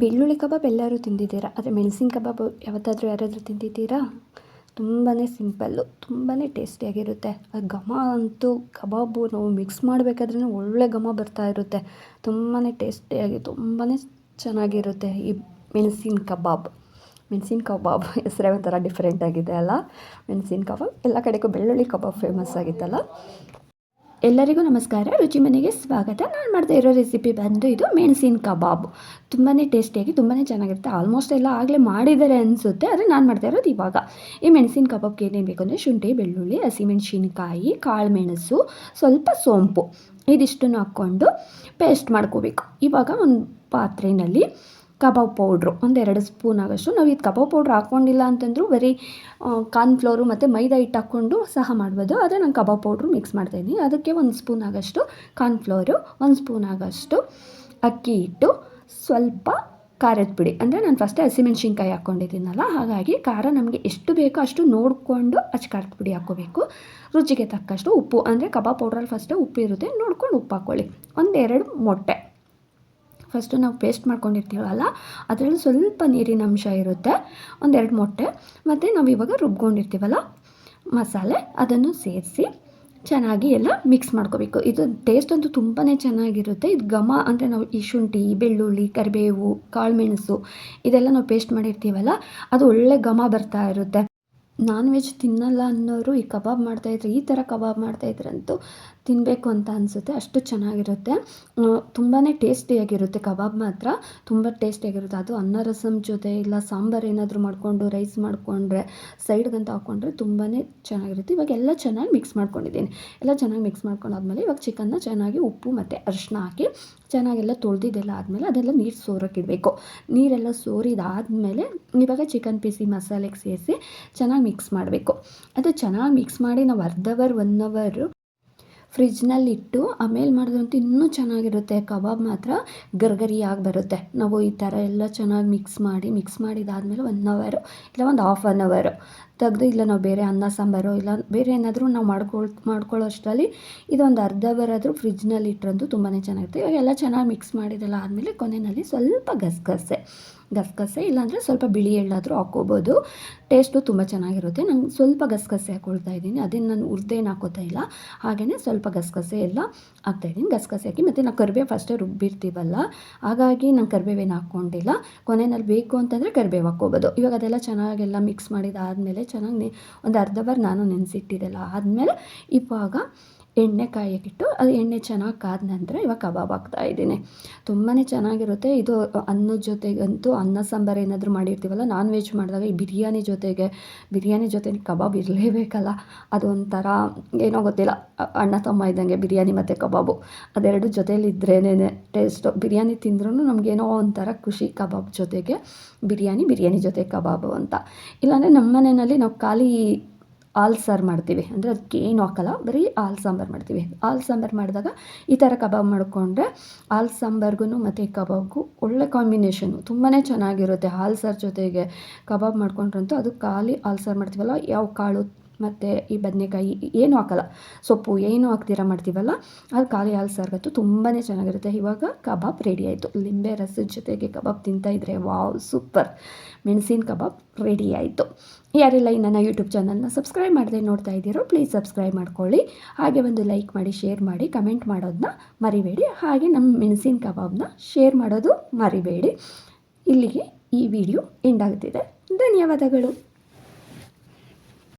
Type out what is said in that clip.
ಬೆಳ್ಳುಳ್ಳಿ ಕಬಾಬ್ ಎಲ್ಲರೂ ತಿಂದಿದ್ದೀರಾ? ಆದರೆ ಮೆಣಸಿನ ಕಬಾಬ್ ಯಾವತ್ತಾದರೂ ಯಾರಾದರೂ ತಿಂದಿದ್ದೀರಾ? ತುಂಬಾ ಸಿಂಪಲ್ಲು ತುಂಬಾ ಟೇಸ್ಟಿಯಾಗಿರುತ್ತೆ. ಆ ಘಮ ಅಂತೂ ಕಬಾಬು ನಾವು ಮಿಕ್ಸ್ ಮಾಡಬೇಕಾದ್ರೂ ಒಳ್ಳೆ ಘಮ ಬರ್ತಾ ಇರುತ್ತೆ. ತುಂಬಾ ಟೇಸ್ಟಿಯಾಗಿ ತುಂಬಾ ಚೆನ್ನಾಗಿರುತ್ತೆ ಈ ಮೆಣಸಿನ ಕಬಾಬ್. ಮೆಣಸಿನ ಕಬಾಬ್ ಹೆಸರೇ ಒಂಥರ ಡಿಫ್ರೆಂಟ್ ಆಗಿದೆ ಅಲ್ಲ? ಮೆಣಸಿನ ಕಬಾಬ್, ಎಲ್ಲ ಕಡೆಗೂ ಬೆಳ್ಳುಳ್ಳಿ ಕಬಾಬ್ ಫೇಮಸ್ ಆಗಿತ್ತಲ್ಲ? ಎಲ್ಲರಿಗೂ ನಮಸ್ಕಾರ. ರುಚಿ ಮನೆಗೆ ಸ್ವಾಗತ. ನಾನು ಮಾಡ್ತಾ ಇರೋ ರೆಸಿಪಿ ಬಂದು ಇದು ಮೆಣಸಿನ ಕಬಾಬ್. ತುಂಬಾ ಟೇಸ್ಟಿಯಾಗಿ ತುಂಬಾ ಚೆನ್ನಾಗಿರುತ್ತೆ. ಆಲ್ಮೋಸ್ಟ್ ಎಲ್ಲ ಆಗಲೇ ಮಾಡಿದ್ದಾರೆ ಅನಿಸುತ್ತೆ, ಆದರೆ ನಾನು ಮಾಡ್ತಾ ಇರೋದು ಇವಾಗ. ಈ ಮೆಣಸಿನ ಕಬಾಬ್ಗೆ ಏನೇನು ಬೇಕು ಅಂದರೆ ಶುಂಠಿ, ಬೆಳ್ಳುಳ್ಳಿ, ಹಸಿಮೆಣಸಿನಕಾಯಿ ಕಾಳು ಮೆಣಸು ಸ್ವಲ್ಪ ಸೋಂಪು. ಇದಿಷ್ಟನ್ನು ಹಾಕ್ಕೊಂಡು ಪೇಸ್ಟ್ ಮಾಡ್ಕೋಬೇಕು. ಇವಾಗ ಒಂದು ಪಾತ್ರೆಯಲ್ಲಿ ಕಬಾಬ್ ಪೌಡ್ರು, ಒಂದೆರಡು ಸ್ಪೂನ್ ಆಗೋಷ್ಟು. ನಾವು ಇದು ಕಬಾಬ್ ಪೌಡ್ರ್ ಹಾಕ್ಕೊಂಡಿಲ್ಲ ಅಂತಂದರೂ ಬರೀ ಕಾರ್ನ್ಫ್ಲೋರು ಮತ್ತು ಮೈದಾ ಹಿಟ್ಟು ಹಾಕ್ಕೊಂಡು ಸಹ ಮಾಡ್ಬೋದು. ಆದರೆ ನಾನು ಕಬಾಬ್ ಪೌಡ್ರು ಮಿಕ್ಸ್ ಮಾಡ್ತಾಯಿದ್ದೀನಿ ಅದಕ್ಕೆ ಒಂದು ಸ್ಪೂನ್ ಆಗೋಷ್ಟು ಕಾರ್ನ್ಫ್ಲೋರು ಒಂದು ಸ್ಪೂನ್ ಆಗೋಷ್ಟು ಅಕ್ಕಿ ಹಿಟ್ಟು, ಸ್ವಲ್ಪ ಖಾರದ ಪುಡಿ. ಅಂದರೆ ನಾನು ಫಸ್ಟೇ ಹಸಿಮೆಣ್ಸಿನ್ಕಾಯಿ ಹಾಕ್ಕೊಂಡಿದ್ದೀನಲ್ಲ ಹಾಗಾಗಿ ಖಾರ ನಮಗೆ ಎಷ್ಟು ಬೇಕೋ ಅಷ್ಟು ನೋಡಿಕೊಂಡು ಅಚ್ಚ ಖಾರದ ಪುಡಿ ಹಾಕ್ಕೋಬೇಕು. ರುಚಿಗೆ ತಕ್ಕಷ್ಟು ಉಪ್ಪು, ಅಂದರೆ ಕಬಾಬ್ ಪೌಡ್ರಲ್ಲಿ ಫಸ್ಟೇ ಉಪ್ಪು ಇರುತ್ತೆ, ನೋಡ್ಕೊಂಡು ಉಪ್ಪು ಹಾಕ್ಕೊಳ್ಳಿ ಒಂದೆರಡು ಮೊಟ್ಟೆ. ಫಸ್ಟು ನಾವು ಪೇಸ್ಟ್ ಮಾಡ್ಕೊಂಡಿರ್ತೀವಲ್ಲ, ಅದರಲ್ಲಿ ಸ್ವಲ್ಪ ನೀರಿನ ಅಂಶ ಇರುತ್ತೆ, ಒಂದೆರಡು ಮೊಟ್ಟೆ, ಮತ್ತು ನಾವು ಇವಾಗ ರುಬ್ಕೊಂಡಿರ್ತೀವಲ್ಲ ಮಸಾಲೆ, ಅದನ್ನು ಸೇರಿಸಿ ಚೆನ್ನಾಗಿ ಎಲ್ಲ ಮಿಕ್ಸ್ ಮಾಡ್ಕೋಬೇಕು. ಇದು ಟೇಸ್ಟ್ ಅಂತೂ ತುಂಬಾ ಚೆನ್ನಾಗಿರುತ್ತೆ. ಇದು ಘಮ ಅಂದರೆ ನಾವು ಈ ಶುಂಠಿ, ಬೆಳ್ಳುಳ್ಳಿ, ಕರಿಬೇವು, ಕಾಳುಮೆಣಸು ಇದೆಲ್ಲ ನಾವು ಪೇಸ್ಟ್ ಮಾಡಿರ್ತೀವಲ್ಲ, ಅದು ಒಳ್ಳೆ ಘಮ ಬರ್ತಾ ಇರುತ್ತೆ. ನಾನ್ ವೆಜ್ ತಿನ್ನಲ್ಲ ಅನ್ನೋರು ಈ ಕಬಾಬ್ ಮಾಡ್ತಾಯಿದ್ರೆ ಈ ಥರ ಕಬಾಬ್ ಮಾಡ್ತಾಯಿದ್ರಂತೂ ತಿನ್ನಬೇಕು ಅಂತ ಅನಿಸುತ್ತೆ, ಅಷ್ಟು ಚೆನ್ನಾಗಿರುತ್ತೆ. ತುಂಬಾ ಟೇಸ್ಟಿಯಾಗಿರುತ್ತೆ ಕಬಾಬ್ ಮಾತ್ರ. ತುಂಬ ಟೇಸ್ಟಿಯಾಗಿರುತ್ತೆ. ಅದು ಅನ್ನ ರಸಮ್ ಜೊತೆ ಇಲ್ಲ ಸಾಂಬಾರು ಏನಾದರೂ ಮಾಡಿಕೊಂಡು, ರೈಸ್ ಮಾಡಿಕೊಂಡ್ರೆ ಸೈಡ್ಗಂತ ಹಾಕ್ಕೊಂಡ್ರೆ ತುಂಬಾ ಚೆನ್ನಾಗಿರುತ್ತೆ. ಇವಾಗ ಎಲ್ಲ ಚೆನ್ನಾಗಿ ಮಿಕ್ಸ್ ಮಾಡ್ಕೊಂಡಿದ್ದೀನಿ. ಎಲ್ಲ ಚೆನ್ನಾಗಿ ಮಿಕ್ಸ್ ಮಾಡ್ಕೊಂಡಾದ್ಮೇಲೆ ಇವಾಗ ಚಿಕನ್ನ ಚೆನ್ನಾಗಿ ಉಪ್ಪು ಮತ್ತು ಅರಿಶಿನ ಹಾಕಿ ಚೆನ್ನಾಗೆಲ್ಲ ತೊಳೆದಿದ್ದೆಲ್ಲ ಆದಮೇಲೆ ಅದೆಲ್ಲ ನೀರು ಸೋರೋಕ್ಕಿಡಬೇಕು ನೀರೆಲ್ಲ ಸೋರಿದಾದಮೇಲೆ ಇವಾಗ ಚಿಕನ್ ಪೀಸಿ ಮಸಾಲೆಗೆ ಸೇರಿಸಿ ಚೆನ್ನಾಗಿ ಮಿಕ್ಸ್ ಮಾಡಬೇಕು. ಅದು ಚೆನ್ನಾಗಿ ಮಿಕ್ಸ್ ಮಾಡಿ ನಾವು ಅರ್ಧ ಅವರ್ ಒನ್ ಅವರು ಫ್ರಿಜ್ನಲ್ಲಿಟ್ಟು ಆಮೇಲೆ ಮಾಡಿದ್ರಂತೂ ಇನ್ನೂ ಚೆನ್ನಾಗಿರುತ್ತೆ, ಕಬಾಬ್ ಮಾತ್ರ ಗರ್ಗರಿಯಾಗಿ ಬರುತ್ತೆ. ನಾವು ಈ ಥರ ಎಲ್ಲ ಚೆನ್ನಾಗಿ ಮಿಕ್ಸ್ ಮಾಡಿ, ಮಿಕ್ಸ್ ಮಾಡಿದಾದಮೇಲೆ ಒನ್ ಅವರು ಇಲ್ಲ ಒಂದು ಹಾಫ್ ಆನ್ ಅವರು ತೆಗೆದು, ಇಲ್ಲ ನಾವು ಬೇರೆ ಅನ್ನ, ಸಾಂಬಾರು, ಇಲ್ಲ ಬೇರೆ ಏನಾದರೂ ನಾವು ಮಾಡ್ಕೊಳ್ ಮಾಡ್ಕೊಳ್ಳೋ ಅಷ್ಟರಲ್ಲಿ ಇದೊಂದು ಅರ್ಧ ಬರಾದರೂ ಫ್ರಿಜ್ನಲ್ಲಿ ಇಟ್ಟರಂತೂ ತುಂಬಾ ಚೆನ್ನಾಗಿರುತ್ತೆ. ಇವಾಗೆಲ್ಲ ಚೆನ್ನಾಗಿ ಮಿಕ್ಸ್ ಮಾಡಿದೆಲ್ಲ ಆದಮೇಲೆ ಕೊನೆಯಲ್ಲಿ ಸ್ವಲ್ಪ ಗಸಗಸೆ. ಗಸಗಸೆ, ಇಲ್ಲಾಂದರೆ ಸ್ವಲ್ಪ ಬಿಳಿ ಎಳ್ಳಾದರೂ ಹಾಕ್ಕೋಬೋದು. ಟೇಸ್ಟು ತುಂಬ ಚೆನ್ನಾಗಿರುತ್ತೆ. ನಂಗೆ ಸ್ವಲ್ಪ ಗಸಗಸೆ ಹಾಕ್ಕೊಳ್ತಾ ಇದ್ದೀನಿ. ಅದೇನು ನಾನು ಹುರ್ದೇನು ಹಾಕೋತಾ ಇಲ್ಲ. ಹಾಗೆಯೇ ಸ್ವಲ್ಪ ಗಸಗಸೆ ಎಲ್ಲ ಹಾಕ್ತಾಯಿದ್ದೀನಿ ಗಸಗಸೆ ಹಾಕಿ ಮತ್ತು ನಾವು ಕರಿಬೇವು ಫಸ್ಟೇ ರುಬ್ಬಿರ್ತೀವಲ್ಲ, ಹಾಗಾಗಿ ನಾನು ಕರಿಬೇವೇನು ಹಾಕ್ಕೊಂಡಿಲ್ಲ. ಕೊನೆಯಲ್ಲಿ ಬೇಕು ಅಂತಂದರೆ ಕರಿಬೇವು ಹಾಕ್ಕೋಬೋದು. ಇವಾಗ ಅದೆಲ್ಲ ಚೆನ್ನಾಗೆಲ್ಲ ಮಿಕ್ಸ್ ಮಾಡಿದಾದಮೇಲೆ ಚೆನ್ನಾಗಿ ಒಂದು ಅರ್ಧ ಬಾರ್ ನಾನು ನೆನೆಸಿಟ್ಟಿದ್ದೆಲ್ಲ ಆದಮೇಲೆ ಇವಾಗ ಎಣ್ಣೆ ಕಾಯಕ್ಕಿಟ್ಟು ಅದು ಎಣ್ಣೆ ಚೆನ್ನಾಗಿ ಕಾದ ನಂತರ ಇವಾಗ ಕಬಾಬ್ ಇದ್ದೀನಿ. ತುಂಬಾ ಚೆನ್ನಾಗಿರುತ್ತೆ. ಇದು ಅನ್ನದ ಜೊತೆಗಂತೂ ಅನ್ನ, ಸಾಂಬಾರು ಏನಾದರೂ ಮಾಡಿರ್ತೀವಲ್ಲ ನಾನ್ ವೆಜ್ ಮಾಡಿದಾಗ ಈ ಬಿರಿಯಾನಿ ಜೊತೆಗೆ, ಬಿರಿಯಾನಿ ಜೊತೆ ಕಬಾಬ್ ಇರಲೇಬೇಕಲ್ಲ, ಅದು ಒಂಥರ ಏನೋ ಗೊತ್ತಿಲ್ಲ, ಅಣ್ಣ ತಮ್ಮ ಇದ್ದಂಗೆ ಬಿರಿಯಾನಿ ಮತ್ತು ಕಬಾಬು, ಅದೆರಡು ಜೊತೆಯಲ್ಲಿ ಇದ್ರೇನೇ ಟೇಸ್ಟು ಬಿರಿಯಾನಿ ತಿಂದ್ರೂ ನಮಗೇನೋ ಒಂಥರ ಖುಷಿ ಕಬಾಬ್ ಜೊತೆಗೆ, ಬಿರಿಯಾನಿ ಬಿರಿಯಾನಿ ಜೊತೆ ಕಬಾಬು ಅಂತ. ಇಲ್ಲಾಂದರೆ ನಮ್ಮ ಮನೆಯಲ್ಲಿ ನಾವು ಖಾಲಿ ಹಾಲು ಸಾರು ಮಾಡ್ತೀವಿ. ಅಂದರೆ ಅದಕ್ಕೆ ಏನು ಹಾಕಲ್ಲ, ಬರೀ ಆಲ್ ಸಾಂಬಾರು ಮಾಡ್ತೀವಿ. ಆಲ್ ಸಾಂಬಾರು ಮಾಡಿದಾಗ ಈ ಥರ ಕಬಾಬ್ ಮಾಡಿಕೊಂಡ್ರೆ ಆಲ್ ಸಾಂಬಾರ್ಗೂ ಮತ್ತು ಕಬಾಬ್ಗೂ ಒಳ್ಳೆ ಕಾಂಬಿನೇಷನು ತುಂಬಾ ಚೆನ್ನಾಗಿರುತ್ತೆ ಹಾಲು ಸಾರು ಜೊತೆಗೆ ಕಬಾಬ್ ಮಾಡ್ಕೊಂಡ್ರಂತೂ ಅದು ಖಾಲಿ ಹಾಲು ಸಾರು ಮಾಡ್ತೀವಲ್ಲ, ಯಾವ ಕಾಳು ಮತ್ತು ಈ ಬದನೆಕಾಯಿ ಏನೂ ಹಾಕಲ್ಲ. ಸೊಪ್ಪು ಏನು ಹಾಕ್ತೀರ ಮಾಡ್ತೀವಲ್ಲ ಅದು ಖಾಲಿ ಹಾಲು ಸಾರ್ಗಂತೂ ತುಂಬಾ ಚೆನ್ನಾಗಿರುತ್ತೆ. ಇವಾಗ ಕಬಾಬ್ ರೆಡಿ ಆಯಿತು. ಲಿಂಬೆ ರಸದ ಜೊತೆಗೆ ಕಬಾಬ್ ತಿಂತಾಯಿದ್ರೆ ವಾವ್, ಸೂಪರ್. ಮೆಣಸಿನ ಕಬಾಬ್ ರೆಡಿ ಆಯಿತು. ಯಾರೆಲ್ಲ ಈ ನನ್ನ ಯೂಟ್ಯೂಬ್ ಚಾನಲ್ನ ಸಬ್ಸ್ಕ್ರೈಬ್ ಮಾಡದೆ ನೋಡ್ತಾ ಇದ್ದೀರೋ ಪ್ಲೀಸ್ ಸಬ್ಸ್ಕ್ರೈಬ್ ಮಾಡ್ಕೊಳ್ಳಿ. ಹಾಗೆ ಒಂದು ಲೈಕ್ ಮಾಡಿ ಶೇರ್ ಮಾಡಿ ಕಮೆಂಟ್ ಮಾಡೋದನ್ನ ಮರಿಬೇಡಿ. ಹಾಗೆ ನಮ್ಮ ಮೆಣಸಿನ ಕಬಾಬ್ನ ಶೇರ್ ಮಾಡೋದು ಮರಿಬೇಡಿ. ಇಲ್ಲಿಗೆ ಈ ವಿಡಿಯೋ ಎಂಡ್ ಆಗುತ್ತಿದೆ ಧನ್ಯವಾದಗಳು.